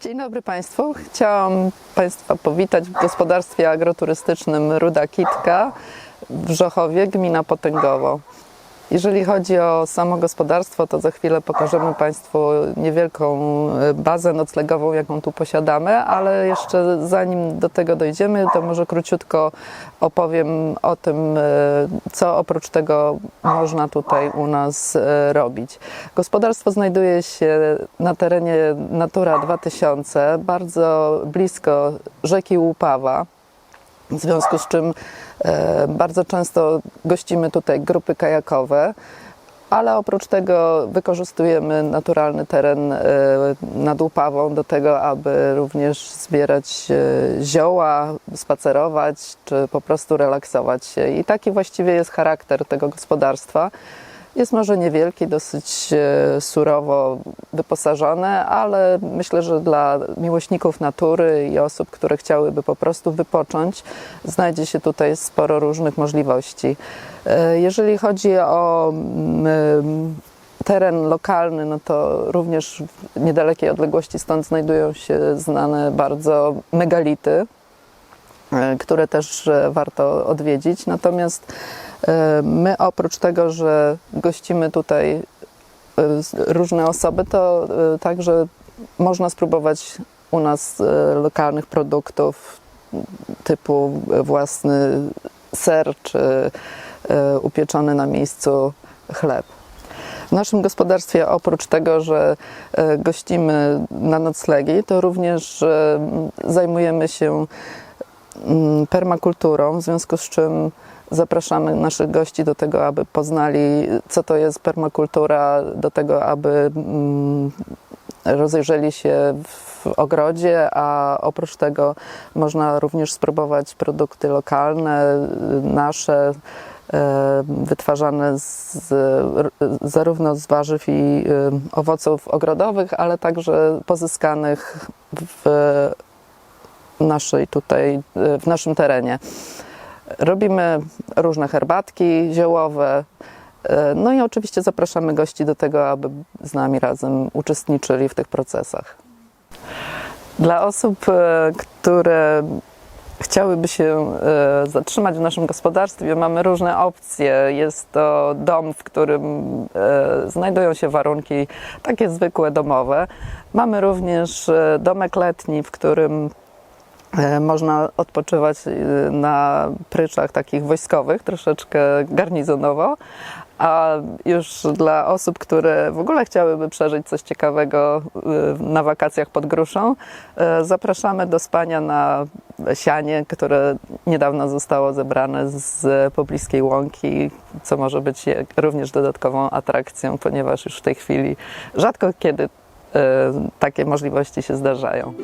Dzień dobry Państwu. Chciałam Państwa powitać w gospodarstwie agroturystycznym Ruda Kitka w Żochowie, gmina Potęgowo. Jeżeli chodzi o samo gospodarstwo, to za chwilę pokażemy Państwu niewielką e, bazę noclegową, jaką tu posiadamy, ale jeszcze zanim do tego dojdziemy, to może króciutko opowiem o tym, e, co oprócz tego można tutaj u nas e, robić. Gospodarstwo znajduje się na terenie Natura 2000, bardzo blisko rzeki Łupawa. W związku z czym e, bardzo często gościmy tutaj grupy kajakowe, ale oprócz tego wykorzystujemy naturalny teren e, nad Łupawą do tego, aby również zbierać e, zioła, spacerować czy po prostu relaksować się. I taki właściwie jest charakter tego gospodarstwa. Jest może niewielki, dosyć e, surowo wyposażone, ale myślę, że dla miłośników natury i osób, które chciałyby po prostu wypocząć, znajdzie się tutaj sporo różnych możliwości. E, Jeżeli chodzi o mm, teren lokalny, no to również w niedalekiej odległości stąd znajdują się znane bardzo megality, e, które też e, warto odwiedzić. Natomiast e, my oprócz tego, że gościmy tutaj e, różne osoby, to e, także można spróbować u nas e, lokalnych produktów typu własny ser czy e, upieczony na miejscu chleb. W naszym gospodarstwie oprócz tego, że e, gościmy na noclegi, to również e, zajmujemy się permakulturą, w związku z czym zapraszamy naszych gości do tego, aby poznali, co to jest permakultura, do tego, aby mm, rozejrzeli się w ogrodzie, a oprócz tego można również spróbować produkty lokalne, nasze, e, wytwarzane z, zarówno z warzyw i y, owoców ogrodowych, ale także pozyskanych w naszej tutaj, w naszym terenie. Robimy różne herbatki ziołowe. e, No i oczywiście zapraszamy gości do tego, aby z nami razem uczestniczyli w tych procesach. Dla osób, e, które chciałyby się e, zatrzymać w naszym gospodarstwie, mamy różne opcje. Jest to dom, w którym znajdują się warunki takie zwykłe domowe. Mamy również domek letni, w którym Można odpoczywać e, na pryczach takich wojskowych, troszeczkę garnizonowo. A już dla osób, które w ogóle chciałyby przeżyć coś ciekawego e, na wakacjach pod gruszą, e, zapraszamy do spania na sianie, które niedawno zostało zebrane z pobliskiej łąki, co może być również dodatkową atrakcją, ponieważ już w tej chwili rzadko kiedy e, takie możliwości się zdarzają.